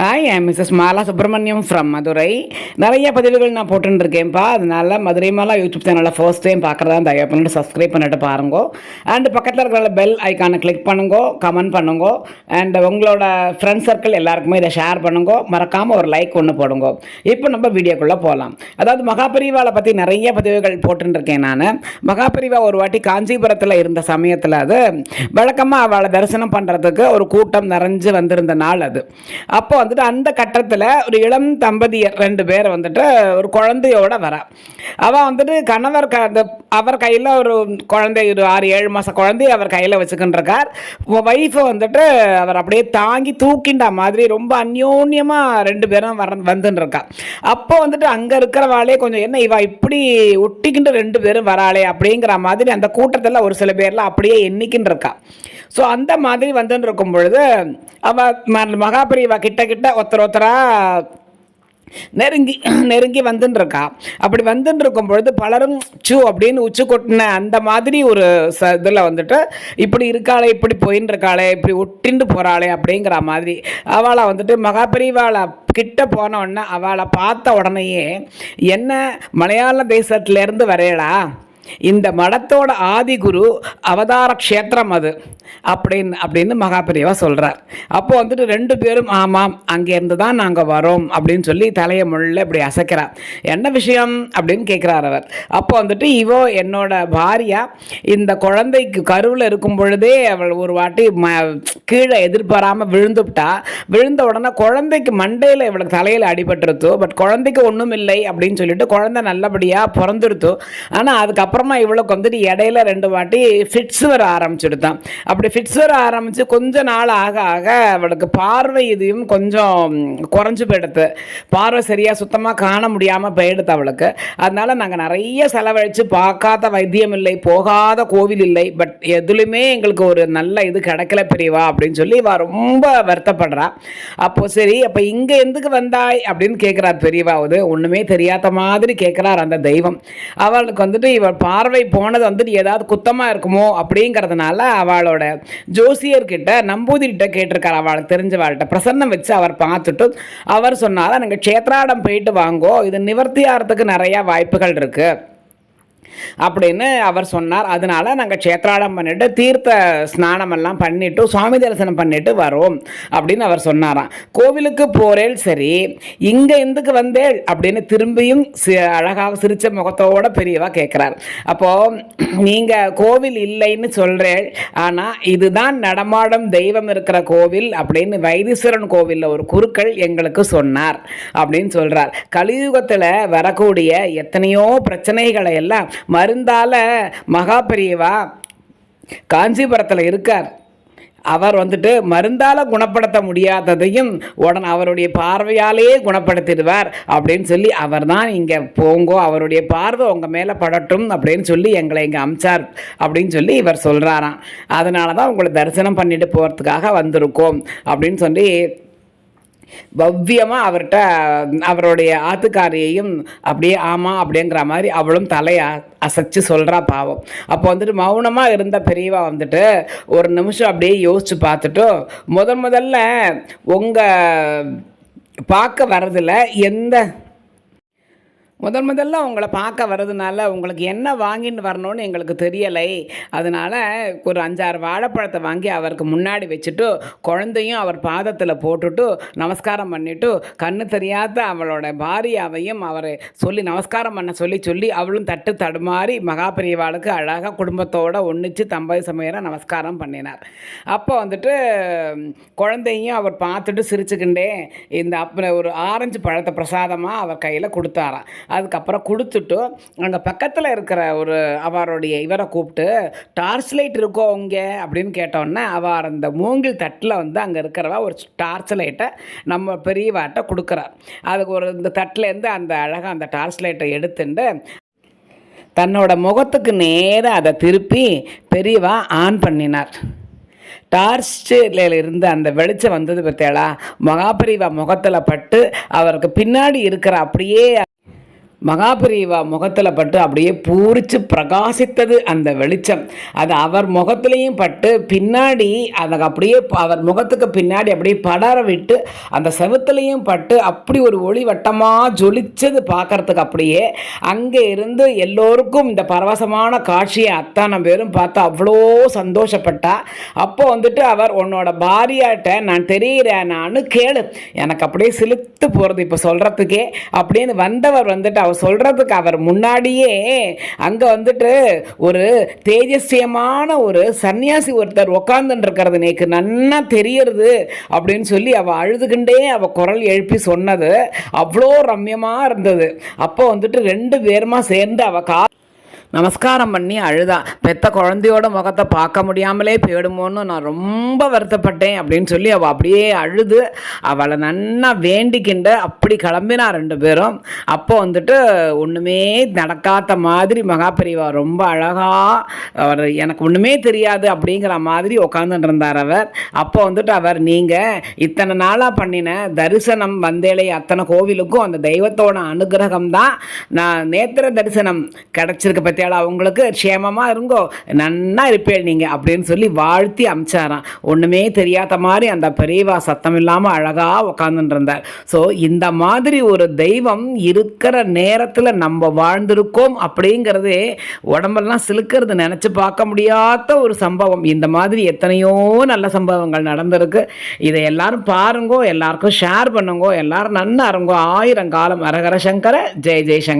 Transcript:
Hi I Mrs Mala Subramaniam from Madurai நிறைய பதிவுகள் நான் போட்டுருக்கேன்ப்பா அதனால் மதுரை மாலா யூடியூப் சேனலில் ஃபர்ஸ்ட் டைம் பார்க்குறதா தயவு பண்ணிட்டு சப்ஸ்கிரைப் பண்ணிட்டு பாருங்க. அண்ட் பக்கத்தில் இருக்கிற பெல் ஐக்கானை கிளிக் பண்ணுங்க கமெண்ட் பண்ணுங்க. அண்ட் உங்களோட ஃப்ரெண்ட் சர்க்கிள் எல்லாருக்குமே இதை ஷேர் பண்ணுங்க. மறக்காமல் ஒரு லைக் ஒன்று போடுங்க. இப்போ நம்ம வீடியோக்குள்ளே போகலாம் அதாவது மகாபரிவாவை பற்றி நிறைய பதிவுகள் போட்டுருக்கேன் நான். மகாபரிவா ஒரு வாட்டி காஞ்சிபுரத்தில் இருந்த சமயத்தில் அது வழக்கமாக அவளை தரிசனம் பண்ணுறதுக்கு ஒரு கூட்டம் நிறைஞ்சு வந்திருந்த நாள் அது. அப்போ வந்துட்டு அந்த கட்டத்தில் ஒரு இளம் தம்பதியர் ரெண்டு பேர் வந்துட்டு ஒரு குழந்தையோட வரா. அவள் வந்துட்டு கணவர் க அந்த அவர் கையில் ஒரு குழந்தை ஒரு ஆறு ஏழு மாத குழந்தைய அவர் கையில் வச்சுக்கின்றிருக்கார். ஒய்ஃபை வந்துட்டு அவர் அப்படியே தாங்கி தூக்கிண்டா மாதிரி ரொம்ப அந்யோன்யமாக ரெண்டு பேரும் வர வந்துன்னு அப்போ வந்துட்டு அங்கே இருக்கிறவாளே கொஞ்சம் என்ன இவா இப்படி ஒட்டிக்கிட்டு ரெண்டு பேரும் வராளே? அப்படிங்கிற மாதிரி அந்த கூட்டத்தில் ஒரு சில பேர்லாம் அப்படியே எண்ணிக்கின்னு இருக்கா ஸோ அந்த மாதிரி வந்துன்னு இருக்கும் பொழுது அவள் மகாபிரிவா கிட்ட கிட்ட ஒருத்தர் ஒருத்தராக நெருங்கி நெருங்கி வந்துட்டுருக்கா அப்படி வந்துட்டு இருக்கும் பொழுது பலரும் சூ அப்படின்னு உச்சி கொட்டின அந்த மாதிரி ஒரு ச இதில் வந்துட்டு இப்படி இருக்காளே இப்படி போயின்னு இருக்காளே இப்படி ஒட்டிண்டு போகிறாளே அப்படிங்கிற மாதிரி. அவளை வந்துட்டு மகாபரிவாளை கிட்ட போன உடனே அவளை பார்த்த உடனேயே என்ன மலையாள தேசத்துலேருந்து வரையலா இந்த மடத்தோட ஆதிகுரு அவதார க்ஷேத்திரம் அது. அப்படின்னு அப்படின்னு மகாபிரியவா சொல்கிறார் அப்போ வந்துட்டு ரெண்டு பேரும் ஆமாம் அங்கேருந்து தான் நாங்கள் வரோம் அப்படின்னு சொல்லி தலையை முள்ள இப்படி அசைக்கிறார். என்ன விஷயம்? அப்படின்னு கேட்குறார் அவர். அப்போ வந்துட்டு இவோ என்னோட பாரியா இந்த குழந்தைக்கு கருவில் இருக்கும் பொழுதே அவள் ஒரு வாட்டி ம கீழே எதிர்பாராமல் விழுந்துவிட்டா. விழுந்த உடனே குழந்தைக்கு மண்டையில் இவளுக்கு தலையில் அடிபட்டுருத்தோ பட் குழந்தைக்கு ஒன்றும் இல்லை அப்படின்னு சொல்லிட்டு குழந்தை நல்லபடியாக பிறந்துருத்தோ. ஆனால் அதுக்கப்புறம் அப்புறமா இவளுக்கு வந்துட்டு இடையில ரெண்டு வாட்டி ஃபிட்ஸ் வர ஆரம்பிச்சுடுதான். அப்படி ஃபிட்ஸ் வர ஆரம்பித்து கொஞ்ச நாள் ஆக ஆக அவளுக்கு பார்வை இதையும் கொஞ்சம் குறைஞ்சு போயிடுது. பார்வை சரியாக சுத்தமாக காண முடியாமல் போயிடுது அவளுக்கு. அதனால் நாங்கள் நிறைய செலவழித்து பார்க்காத வைத்தியம் இல்லை போகாத கோவில் இல்லை பட் எதுலையுமே எங்களுக்கு ஒரு நல்ல இது கிடைக்கல பெரியவா அப்படின்னு சொல்லி இவ ரொம்ப வருத்தப்படுறா. அப்போது சரி அப்போ இங்கே எந்துக்கு வந்தாய் அப்படின்னு கேட்குறார் பெரியவாவது ஒன்றுமே தெரியாத மாதிரி கேட்குறார் அந்த தெய்வம். அவளுக்கு வந்துட்டு இவள் பார்வை போனது வந்துட்டு ஏதாவது குத்தமாக இருக்குமோ அப்படிங்கிறதுனால அவளோட ஜோசியர்கிட்ட நம்பூதிரிட்ட கேட்டிருக்கார் அவளுக்கு தெரிஞ்சவாள்கிட்ட. பிரசன்னம் வச்சு அவர் பார்த்துட்டு அவர் சொன்னாரா நீங்கள் க்ஷேத்ராடம் போயிட்டு வாங்கோ இது நிவர்த்தி ஆகிறதுக்கு நிறையா வாய்ப்புகள் இருக்குது அப்படின்னு அவர் சொன்னார். அதனால நாங்கள் க்ஷேத்ராடம் பண்ணிட்டு தீர்த்த ஸ்நானமெல்லாம் பண்ணிட்டு சுவாமி தரிசனம் பண்ணிட்டு வரோம் அப்படின்னு அவர் சொன்னாராம். கோவிலுக்கு போறேள் சரி இங்கே எந்துக்கு வந்தேள் அப்படின்னு திரும்பியும் சி அழகாக சிரித்த முகத்தோட பெரியவா கேட்குறார் அப்போ நீங்கள் கோவில் இல்லைன்னு சொல்கிறேன் ஆனால் இதுதான் நடமாடும் தெய்வம் இருக்கிற கோவில் அப்படின்னு வைத்தீஸ்வரன் கோவிலில் ஒரு குருக்கள் எங்களுக்கு சொன்னார் அப்படின்னு சொல்கிறார் கலியுகத்தில் வரக்கூடிய எத்தனையோ பிரச்சனைகளை எல்லாம் மருந்தால் மகா பெரியவா காஞ்சிபுரத்தில் இருக்கார். அவர் வந்துட்டு மருந்தால் குணப்படுத்த முடியாததையும் உடனே அவருடைய பார்வையாலேயே குணப்படுத்திடுவார் அப்படின்னு சொல்லி அவர் தான் இங்கே போங்கோ அவருடைய பார்வை உங்கள் மேலே படட்டும் அப்படின்னு சொல்லி எங்களை இங்கே அமிச்சார் அப்படின்னு சொல்லி இவர் சொல்கிறாராம் அதனால தான் உங்களை தரிசனம் பண்ணிட்டு போகிறதுக்காக வந்திருக்கோம் அப்படின்னு சொல்லி பவ்யமாக அவர்கிட்ட அவருடைய ஆத்துக்காரியையும் அப்படியே ஆமாம் அப்படிங்கிற மாதிரி அவளும் தலையை அசைச்சு சொல்கிறா பாவம். அப்போ வந்துட்டு மௌனமாக இருந்த பெரியவா வந்துட்டு ஒரு நிமிஷம் அப்படியே யோசித்து பார்த்துட்டு முதன் முதல்ல உங்கள் பார்க்க வரதில் எந்த முதல் முதல்ல உங்களை பார்க்க வர்றதுனால உங்களுக்கு என்ன வாங்கின்னு வரணும்னு எங்களுக்கு தெரியலை. அதனால் ஒரு அஞ்சாறு வாழைப்பழத்தை வாங்கி அவருக்கு முன்னாடி வச்சுட்டு குழந்தையும் அவர் பாதத்தில் போட்டுட்டு நமஸ்காரம் பண்ணிவிட்டு கண்ணு தெரியாத அவளோட பாரியாவையும் அவரை சொல்லி நமஸ்காரம் பண்ண சொல்லி சொல்லி அவளும் தட்டு தடுமாறி மகாபிரிவாளுக்கு அழகாக குடும்பத்தோடு ஒன்றிச்சு தம்பதி சமையல நமஸ்காரம் பண்ணினார். அப்போ வந்துட்டு குழந்தையும் அவர் பார்த்துட்டு சிரிச்சுக்கிண்டே இந்த அப்புறம் ஒரு ஆரஞ்சு பழத்தை பிரசாதமாக அவர் கையில் கொடுத்தாராம். அதுக்கப்புறம் கொடுத்துட்டு அங்கே பக்கத்தில் இருக்கிற ஒரு அவருடைய இவரை கூப்பிட்டு டார்ச் லைட் இருக்கோ இங்கே அப்படின்னு கேட்டோன்னே அவர் அந்த மூங்கில் தட்டில் வந்து அங்கே இருக்கிறவ ஒரு டார்ச் லைட்டை நம்ம பெரியவாட்ட கொடுக்குறார் அதுக்கு ஒரு இந்த தட்டிலேருந்து அந்த அழகாக அந்த டார்ச் லைட்டை எடுத்துட்டு தன்னோட முகத்துக்கு நேராக அதை திருப்பி பெரியவா ஆன் பண்ணினார். டார்ச்சில் இருந்து அந்த வெளிச்சம் வந்தது பார்த்தேளா மகாபரிவா முகத்தில் பட்டு அவருக்கு பின்னாடி இருக்கிற அப்படியே மகாபிரிவா முகத்தில் பட்டு அப்படியே பூரிச்சு பிரகாசித்தது அந்த வெளிச்சம். அது அவர் முகத்துலேயும் பட்டு பின்னாடி அதை அப்படியே அவர் முகத்துக்கு பின்னாடி அப்படியே படர விட்டு அந்த செவுத்துலேயும் பட்டு அப்படி ஒரு ஒளி வட்டமாக ஜொலிச்சது பார்க்கறதுக்கு அப்படியே அங்கே இருந்து எல்லோருக்கும் இந்த பரவசமான காட்சியை அத்தனை பேரும் பார்த்து அவ்வளோ சந்தோஷப்பட்டா. அப்போ வந்துட்டு அவர் உன்னோட பாரியாட்ட நான் தெரிகிறேன் நான் கேளு. எனக்கு அப்படியே சிலுத்து போகிறது இப்போ சொல்கிறதுக்கே அப்படின்னு வந்தவர் வந்துட்டு அவர் சொல்கிறதுக்கு அவர் முன்னாடியே அங்கே வந்துட்டு ஒரு தேஜஸ்யமான ஒரு சன்னியாசி ஒருத்தர் உக்காந்துருக்கிறது இருக்கிறது நேக்கு நன்னா தெரியறது அப்படின்னு சொல்லி அவள் அழுதுகிண்டே அவள் குரல் எழுப்பி சொன்னது. அவ்வளோ ரம்யமாக இருந்தது. அப்போ வந்துட்டு ரெண்டு பேருமா சேர்ந்து அவள் கா நமஸ்காரம் பண்ணி அழுதா. பெத்த குழந்தையோட முகத்தை பார்க்க முடியாமலே போயிடுமோன்னு நான் ரொம்ப வருத்தப்பட்டேன் அப்படின்னு சொல்லி அவள் அப்படியே அழுது. அவளை நன்னா வேண்டிக்கிண்டு அப்படி கிளம்பினா ரெண்டு பேரும். அப்போ வந்துட்டு ஒன்றுமே நடக்காத மாதிரி மகாபெரிவா ரொம்ப அழகாக அவர் எனக்கு ஒன்றுமே தெரியாது அப்படிங்கிற மாதிரி உட்காந்துட்டு இருந்தார் அவர். அப்போ வந்துட்டு அவர் நீங்கள் இத்தனை நாளாக பண்ணின தரிசனம் வந்தேலை அத்தனை கோவிலுக்கும் அந்த தெய்வத்தோட அனுகிரகம் தான் நான் நேத்திர தரிசனம் கிடச்சிருக்கு பற்றியால அவங்களுக்கு க்ஷேமமாக இருங்கோ நன்னா இருப்பேள் நீங்கள் அப்படின்னு சொல்லி வாழ்த்தி அமிச்சாராம். ஒன்றுமே தெரியாத மாதிரி அந்த பெரியவா சத்தம் இல்லாமல் அழகாக உக்காந்துருந்தார் ஸோ இந்த மாதிரி ஒரு தெய்வம் இருக்கிற நேரத்தில் நம்ம வாழ்ந்திருக்கோம் அப்படிங்கிறதே உடம்பெல்லாம் சிலுக்கிறது நினச்சி பார்க்க முடியாத ஒரு சம்பவம். இந்த மாதிரி எத்தனையோ நல்ல சம்பவங்கள் நடந்திருக்கு. இதை எல்லாரும் பாருங்கோ எல்லாருக்கும் ஷேர் பண்ணுங்கோ எல்லாரும் நன்னா இருங்கோ ஆயிரம் காலம் அரகர சங்கர ஜெய் ஜெய்சங்கர்